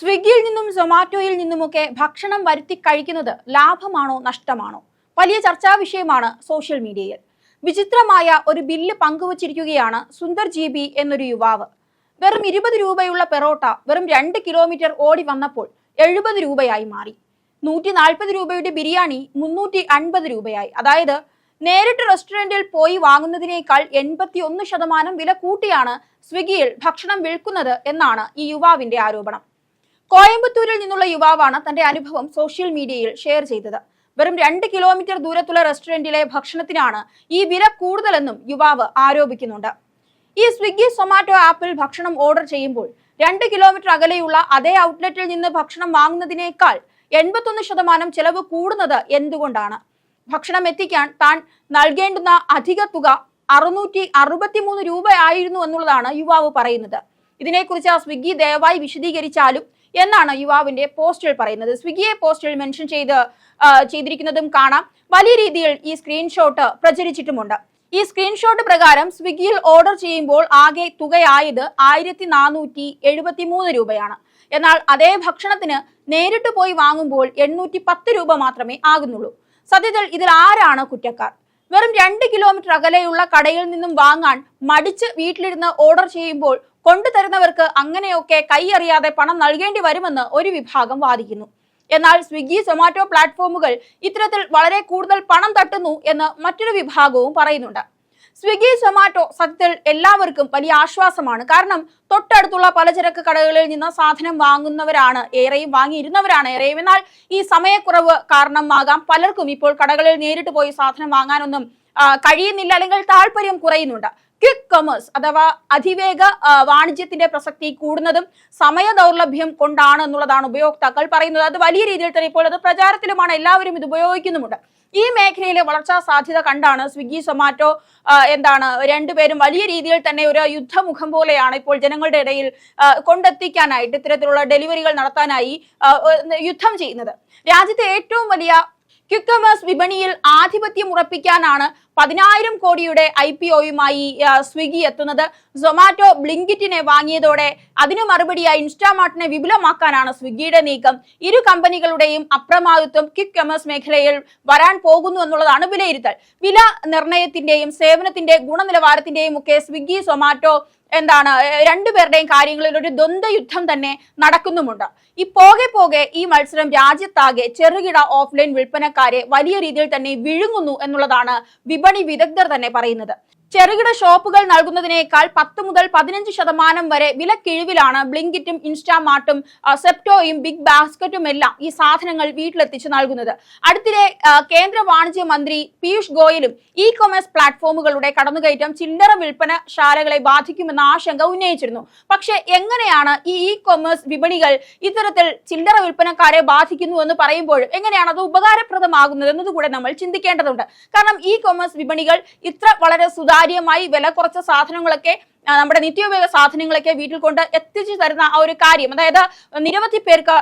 സ്വിഗ്ഗിയിൽ നിന്നും സൊമാറ്റോയിൽ നിന്നുമൊക്കെ ഭക്ഷണം വരുത്തി കഴിക്കുന്നത് ലാഭമാണോ നഷ്ടമാണോ? വലിയ ചർച്ചാ വിഷയമാണ് സോഷ്യൽ മീഡിയയിൽ. വിചിത്രമായ ഒരു ബില്ല് പങ്കുവച്ചിരിക്കുകയാണ് സുന്ദർ ജി ബി എന്നൊരു യുവാവ്. വെറും ഇരുപത് രൂപയുള്ള പെറോട്ട വെറും രണ്ട് കിലോമീറ്റർ ഓടി വന്നപ്പോൾ എഴുപത് രൂപയായി മാറി. നൂറ്റി നാൽപ്പത് രൂപയുടെ ബിരിയാണി മുന്നൂറ്റി അൻപത് രൂപയായി. അതായത് നേരിട്ട് റെസ്റ്റോറന്റിൽ പോയി വാങ്ങുന്നതിനേക്കാൾ എൺപത്തി ഒന്ന് ശതമാനം വില കൂട്ടിയാണ് സ്വിഗ്ഗിയിൽ ഭക്ഷണം വിൽക്കുന്നത് എന്നാണ് ഈ യുവാവിന്റെ ആരോപണം. കോയമ്പത്തൂരിൽ നിന്നുള്ള യുവാവാണ് തന്റെ അനുഭവം സോഷ്യൽ മീഡിയയിൽ ഷെയർ ചെയ്തത്. വെറും രണ്ട് കിലോമീറ്റർ ദൂരത്തുള്ള റെസ്റ്റോറന്റിലെ ഭക്ഷണത്തിനാണ് ഈ വില കൂടുതലെന്നും യുവാവ് ആരോപിക്കുന്നുണ്ട്. ഈ സ്വിഗ്ഗി സൊമാറ്റോ ആപ്പിൽ ഭക്ഷണം ഓർഡർ ചെയ്യുമ്പോൾ രണ്ട് കിലോമീറ്റർ അകലെയുള്ള അതേ ഔട്ട്ലെറ്റിൽ നിന്ന് ഭക്ഷണം വാങ്ങുന്നതിനേക്കാൾ എൺപത്തൊന്ന് ശതമാനം ചെലവ് കൂടുന്നത് എന്തുകൊണ്ടാണ്? ഭക്ഷണം എത്തിക്കാൻ താൻ നൽകേണ്ടുന്ന അധിക തുക അറുന്നൂറ്റി അറുപത്തിമൂന്ന് രൂപയായിരുന്നു എന്നുള്ളതാണ് യുവാവ് പറയുന്നത്. ഇതിനെക്കുറിച്ച് സ്വിഗ്ഗി ദയവായി വിശദീകരിച്ചാലും എന്നാണ് യുവാവിന്റെ പോസ്റ്റിൽ പറയുന്നത്. സ്വിഗ്ഗിയെ പോസ്റ്റിൽ മെൻഷൻ ചെയ്ത് ചെയ്തിരിക്കുന്നതും കാണാം. വലിയ രീതിയിൽ ഈ സ്ക്രീൻഷോട്ട് പ്രചരിച്ചിട്ടുമുണ്ട്. ഈ സ്ക്രീൻഷോട്ട് പ്രകാരം സ്വിഗ്ഗിയിൽ ഓർഡർ ചെയ്യുമ്പോൾ ആകെ തുകയായത് ആയിരത്തി നാനൂറ്റി എഴുപത്തി മൂന്ന് രൂപയാണ്. എന്നാൽ അതേ ഭക്ഷണത്തിന് നേരിട്ട് പോയി വാങ്ങുമ്പോൾ എണ്ണൂറ്റി പത്ത് രൂപ മാത്രമേ ആകുന്നുള്ളൂ. സത്യത്തിൽ ഇതിൽ ആരാണ് കുറ്റക്കാർ? വെറും രണ്ട് കിലോമീറ്റർ അകലെയുള്ള കടയിൽ നിന്നും വാങ്ങാൻ മടിച്ച് വീട്ടിലിരുന്ന് ഓർഡർ ചെയ്യുമ്പോൾ കൊണ്ടുതരുന്നവർക്ക് അങ്ങനെയൊക്കെ കൈയറിയാതെ പണം നൽകേണ്ടി വരുമെന്ന് ഒരു വിഭാഗം വാദിക്കുന്നു. എന്നാൽ സ്വിഗ്ഗി സൊമാറ്റോ പ്ലാറ്റ്ഫോമുകൾ ഇത്തരത്തിൽ വളരെ കൂടുതൽ പണം തട്ടുന്നു എന്ന് മറ്റൊരു വിഭാഗവും പറയുന്നുണ്ട്. സ്വിഗ്ഗി സൊമാറ്റോ സത്യത്തിൽ എല്ലാവർക്കും വലിയ ആശ്വാസമാണ്. കാരണം തൊട്ടടുത്തുള്ള പലചരക്ക് കടകളിൽ നിന്ന് സാധനം വാങ്ങുന്നവരാണ് ഏറെയും വാങ്ങിയിരുന്നവരാണ് ഏറെയും. എന്നാൽ ഈ സമയക്കുറവ് കാരണമാകാം പലർക്കും ഇപ്പോൾ കടകളിൽ നേരിട്ട് പോയി സാധനം വാങ്ങാനൊന്നും കഴിയുന്നില്ല അല്ലെങ്കിൽ താല്പര്യം കുറയുന്നുണ്ട്. ക്വിക്ക് കൊമേഴ്സ് അഥവാ അതിവേഗ വാണിജ്യത്തിന്റെ പ്രസക്തി കൂടുന്നതും സമയ ദൗർലഭ്യം കൊണ്ടാണ് എന്നുള്ളതാണ് ഉപയോക്താക്കൾ പറയുന്നത്. അത് വലിയ രീതിയിൽ തന്നെ ഇപ്പോൾ അത് പ്രചാരത്തിലുമാണ്. എല്ലാവരും ഇത് ഉപയോഗിക്കുന്നുമുണ്ട്. ഈ മേഖലയിലെ വളർച്ചാ സാധ്യത കണ്ടാണ് സ്വിഗ്ഗി സൊമാറ്റോ എന്താണ് രണ്ടുപേരും വലിയ രീതിയിൽ തന്നെ ഒരു യുദ്ധമുഖം പോലെയാണ് ഇപ്പോൾ ജനങ്ങളുടെ ഇടയിൽ കൊണ്ടെത്തിക്കാനായിട്ട് ഇത്തരത്തിലുള്ള ഡെലിവറികൾ നടത്താനായി യുദ്ധം ചെയ്യുന്നത്. രാജ്യത്തെ ഏറ്റവും വലിയ ക്വിക്ക് കൊമേഴ്സ് വിപണിയിൽ ആധിപത്യം ഉറപ്പിക്കാനാണ് പതിനായിരം കോടിയുടെ ഐ പി ഒയുമായി സ്വിഗ്ഗി എത്തുന്നത്. സൊമാറ്റോ ബ്ലിങ്കിറ്റിനെ വാങ്ങിയതോടെ അതിനു മറുപടിയായി ഇൻസ്റ്റാമാർട്ടിനെ വിപുലമാക്കാനാണ് സ്വിഗ്ഗിയുടെ നീക്കം. ഇരു കമ്പനികളുടെയും അപ്രമാദിത്വം കിക്ക് കൊമേഴ്സ് മേഖലയിൽ വരാൻ പോകുന്നു എന്നുള്ളതാണ് വിലയിരുത്തൽ. വില നിർണയത്തിന്റെയും സേവനത്തിന്റെ ഗുണനിലവാരത്തിന്റെയും ഒക്കെ സ്വിഗ്ഗി സൊമാറ്റോ എന്താണ് രണ്ടു രണ്ടുപേരുടെയും കാര്യങ്ങളിൽ ഒരു ദ്വന്ദ്വ യുദ്ധം തന്നെ നടക്കുന്നുമുണ്ട്. ഈ പോകെ പോകെ ഈ മത്സരം രാജ്യത്താകെ ചെറുകിട ഓഫ്ലൈൻ വിൽപ്പനക്കാരെ വലിയ രീതിയിൽ തന്നെ വിഴുങ്ങുന്നു എന്നുള്ളതാണ് വിപണി വിദഗ്ധർ തന്നെ പറയുന്നത്. ചെറുകിട ഷോപ്പുകൾ നൽകുന്നതിനേക്കാൾ പത്ത് മുതൽ പതിനഞ്ച് ശതമാനം വരെ വില കിഴിവിലാണ് ബ്ലിങ്കിറ്റും ഇൻസ്റ്റാമാർട്ടും സെപ്റ്റോയും ബിഗ് ബാസ്ക്കറ്റും എല്ലാം ഈ സാധനങ്ങൾ വീട്ടിലെത്തിച്ച് നൽകുന്നത്. അടുത്തിടെ കേന്ദ്ര വാണിജ്യ മന്ത്രി പീയൂഷ് ഗോയലും ഇ കൊമേഴ്സ് പ്ലാറ്റ്ഫോമുകളുടെ കടന്നുകയറ്റം ചില്ലറ വിൽപ്പന ശാലകളെ ബാധിക്കുമെന്ന ആശങ്ക ഉന്നയിച്ചിരുന്നു. പക്ഷെ എങ്ങനെയാണ് ഈ ഇ കൊമേഴ്സ് വിപണികൾ ഇത്തരത്തിൽ ചില്ലറ വിൽപ്പനക്കാരെ ബാധിക്കുന്നു എന്ന് പറയുമ്പോൾ എങ്ങനെയാണ് അത് ഉപകാരപ്രദമാകുന്നത് എന്നതുകൂടെ നമ്മൾ ചിന്തിക്കേണ്ടതുണ്ട്. കാരണം ഇ കൊമേഴ്സ് വിപണികൾ ഇത്ര വളരെ സുതാര്യമായി വില കുറച്ച സാധനങ്ങളൊക്കെ നമ്മുടെ നിത്യോപയോഗ സാധനങ്ങളൊക്കെ വീട്ടിൽ കൊണ്ട് എത്തിച്ചു തരുന്ന ആ ഒരു കാര്യം. അതായത് നിരവധി പേർക്ക്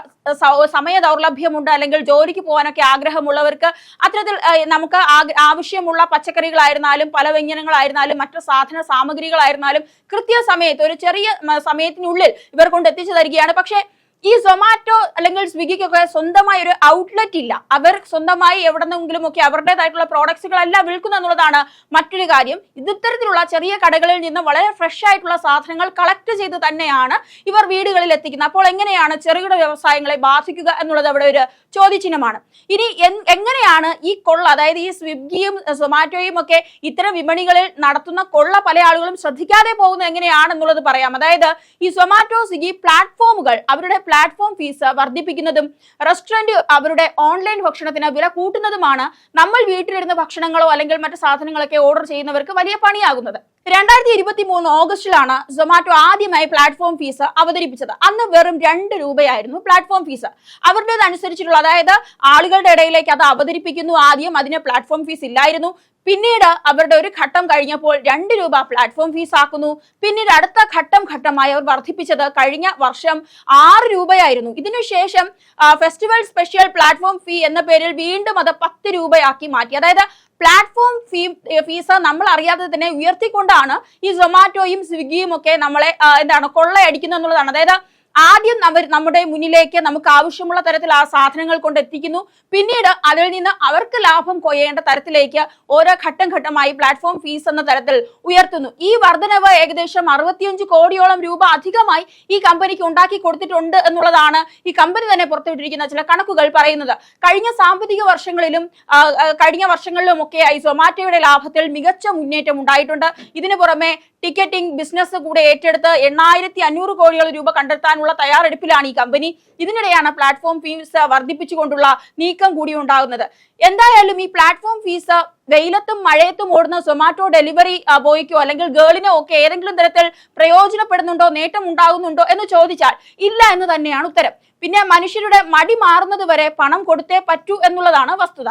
സമയ ദൗർലഭ്യമുണ്ട് അല്ലെങ്കിൽ ജോലിക്ക് പോകാനൊക്കെ ആഗ്രഹമുള്ളവർക്ക് അത്തരത്തിൽ നമുക്ക് ആവശ്യമുള്ള പച്ചക്കറികളായിരുന്നാലും പല വ്യഞ്ജനങ്ങളായിരുന്നാലും മറ്റു സാധന സാമഗ്രികളായിരുന്നാലും കൃത്യസമയത്ത് ഒരു ചെറിയ സമയത്തിനുള്ളിൽ ഇവർ കൊണ്ട് എത്തിച്ചു തരികയാണ്. പക്ഷേ ഈ സൊമാറ്റോ അല്ലെങ്കിൽ സ്വിഗ്ഗിക്കൊക്കെ സ്വന്തമായി ഒരു ഔട്ട്ലെറ്റ് ഇല്ല. അവർ സ്വന്തമായി എവിടെന്നെങ്കിലും ഒക്കെ അവരുടേതായിട്ടുള്ള പ്രോഡക്ട്സുകളെല്ലാം വിൽക്കുന്നു എന്നുള്ളതാണ് മറ്റൊരു കാര്യം. ഇത് ഇത്തരത്തിലുള്ള ചെറിയ കടകളിൽ നിന്ന് വളരെ ഫ്രഷ് ആയിട്ടുള്ള സാധനങ്ങൾ കളക്ട് ചെയ്ത് തന്നെയാണ് ഇവർ വീടുകളിൽ എത്തിക്കുന്നത്. അപ്പോൾ എങ്ങനെയാണ് ചെറുകിട വ്യവസായങ്ങളെ ബാധിക്കുക എന്നുള്ളത് അവിടെ ഒരു ചോദ്യചിഹ്നമാണ്. ഇനി എങ്ങനെയാണ് ഈ കൊള്ള അതായത് ഈ സ്വിഗ്ഗിയും സൊമാറ്റോയും ഒക്കെ ഇത്തരം വിപണികളിൽ നടത്തുന്ന കൊള്ള പല ആളുകളും ശ്രദ്ധിക്കാതെ പോകുന്നത് എങ്ങനെയാണെന്നുള്ളത് പറയാം. അതായത് ഈ സൊമാറ്റോ സ്വിഗ്ഗി പ്ലാറ്റ്ഫോമുകൾ അവരുടെ പ്ലാറ്റ്ഫോം ഫീസ് വർദ്ധിപ്പിക്കുന്നതും റെസ്റ്റോറന്റ് അവരുടെ ഓൺലൈൻ ഭക്ഷണത്തിന് വില കൂട്ടുന്നതുമാണ് നമ്മൾ വീട്ടിലിരുന്ന് ഭക്ഷണങ്ങളോ അല്ലെങ്കിൽ മറ്റു സാധനങ്ങളൊക്കെ ഓർഡർ ചെയ്യുന്നവർക്ക് വലിയ പണിയാകുന്നത്. രണ്ടായിരത്തി ഇരുപത്തി മൂന്ന് ഓഗസ്റ്റിലാണ് സൊമാറ്റോ ആദ്യമായി പ്ലാറ്റ്ഫോം ഫീസ് അവതരിപ്പിച്ചത്. അന്ന് വെറും രണ്ട് രൂപയായിരുന്നു പ്ലാറ്റ്ഫോം ഫീസ് അവരുടേതനുസരിച്ചിട്ടുള്ള അതായത് ആളുകളുടെ ഇടയിലേക്ക് അത് അവതരിപ്പിക്കുന്നു ആദ്യം അതിന് പ്ലാറ്റ്ഫോം ഫീസ് ഇല്ലായിരുന്നു. പിന്നീട് അവരുടെ ഒരു ഘട്ടം കഴിഞ്ഞപ്പോൾ രണ്ട് രൂപ പ്ലാറ്റ്ഫോം ഫീസ് ആക്കുന്നു. പിന്നീട് അടുത്ത ഘട്ടം ഘട്ടമായി അവർ വർദ്ധിപ്പിച്ചത് കഴിഞ്ഞ വർഷം ആറ് രൂപയായിരുന്നു. ഇതിനുശേഷം ഫെസ്റ്റിവൽ സ്പെഷ്യൽ പ്ലാറ്റ്ഫോം ഫീ എന്ന പേരിൽ വീണ്ടും അത് പത്ത് രൂപയാക്കി മാറ്റി. അതായത് പ്ലാറ്റ്ഫോം ഫീ ഫീസ് നമ്മൾ അറിയാതെ തന്നെ ഉയർത്തിക്കൊണ്ടാണ് ഈ സൊമാറ്റോയും സ്വിഗ്ഗിയും ഒക്കെ നമ്മളെ എന്താണ് കൊള്ളയടിക്കുന്നത് എന്നുള്ളതാണ് അതായത് ആദ്യം അവർ നമ്മുടെ മുന്നിലേക്ക് നമുക്ക് ആവശ്യമുള്ള തരത്തിൽ ആ സാധനങ്ങൾ കൊണ്ട് എത്തിക്കുന്നു. പിന്നീട് അതിൽ നിന്ന് അവർക്ക് ലാഭം കൊയ്യേണ്ട തരത്തിലേക്ക് ഓരോ ഘട്ടം ഘട്ടമായി പ്ലാറ്റ്ഫോം ഫീസ് എന്ന തരത്തിൽ ഉയർത്തുന്നു. ഈ വർധനവ് ഏകദേശം അറുപത്തിയഞ്ച് കോടിയോളം രൂപ അധികമായി ഈ കമ്പനിക്ക് ഉണ്ടാക്കി കൊടുത്തിട്ടുണ്ട് എന്നുള്ളതാണ് ഈ കമ്പനി തന്നെ പുറത്തുവിട്ടിരിക്കുന്ന ചില കണക്കുകൾ പറയുന്നത്. കഴിഞ്ഞ സാമ്പത്തിക വർഷങ്ങളിലും കഴിഞ്ഞ വർഷങ്ങളിലും ഒക്കെയായി സൊമാറ്റോയുടെ ലാഭത്തിൽ മികച്ച മുന്നേറ്റം ഉണ്ടായിട്ടുണ്ട്. ഇതിനു പുറമെ ടിക്കറ്റിംഗ് ബിസിനസ് കൂടെ ഏറ്റെടുത്ത് എണ്ണായിരത്തി അഞ്ഞൂറ് കോടിയോളം രൂപ കണ്ടെത്താനുള്ള തയ്യാറെടുപ്പിലാണ് ഈ കമ്പനി ഇതിനിടെയാണ് പ്ലാറ്റ്ഫോം ഫീസ് വർദ്ധിപ്പിച്ചുകൊണ്ടുള്ള നീക്കം കൂടി ഉണ്ടാകുന്നത്. എന്തായാലും ഈ പ്ലാറ്റ്ഫോം ഫീസ് വെയിലത്തും മഴയത്തും ഓടുന്ന സൊമാറ്റോ ഡെലിവറി ബോയ്ക്കോ അല്ലെങ്കിൽ ഗേളിനോ ഒക്കെ ഏതെങ്കിലും തരത്തിൽ പ്രയോജനപ്പെടുന്നുണ്ടോ നേട്ടം ഉണ്ടാകുന്നുണ്ടോ എന്ന് ചോദിച്ചാൽ ഇല്ല എന്ന് തന്നെയാണ് ഉത്തരം. പിന്നെ മനുഷ്യരുടെ മടി മാറുന്നത് വരെ പണം കൊടുത്തേ പറ്റൂ എന്നുള്ളതാണ് വസ്തുത.